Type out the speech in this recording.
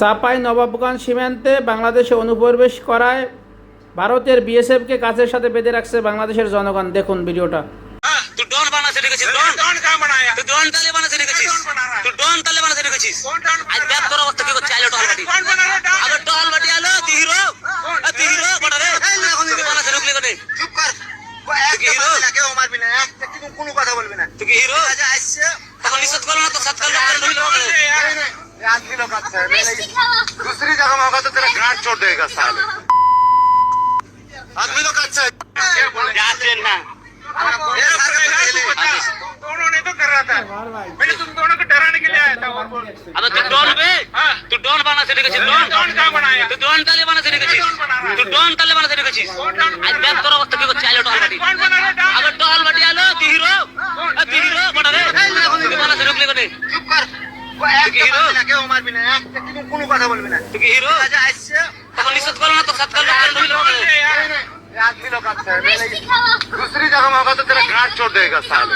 চাপাই নবাবগঞ্জ সীমান্তে বাংলাদেশে অনুপ্রবেশ করায় ভারতের বিএসএফ কে কাছের সাথে বেঁধে রাখছে বাংলাদেশের জনগণ। দেখুন ভিডিওটা। কোনো কথা বলবি না। তুই হিরো? আচ্ছা আসছে। তখন নিষেধ করো না তো সাত কাল दूसरी जगह में होगा तो तेरा गांठ छोड़ देगा साल आदमी लोग अच्छा है। दोनों ने तो कर रहा था। मैंने तुम दोनों को डराने के लिए आया था अब तू डॉन बे हाँ। तू डॉन बना से देखो डॉन डॉन का बनाया? तू डॉन ताले बना से देखो तू डॉन ताले बना से देखो आज बैक करो वक्त की को चालो डॉल बटी अब डॉल बटी आलो ती हीरो ती हीरो बड़ा रे बना से रोक ले को दे चुप कर। কোনো কথা বলবি না তুই কি হিরো রাজা আসছে তখন নিষেধ করো না তো সৎকার লোক করে ঢুকলি কোনে नहीं, नहीं, ये आदमी लोग अच्छा है मैं नहीं दूसरी जगह में होगा तो तेरा गांड छोड़ देगा साले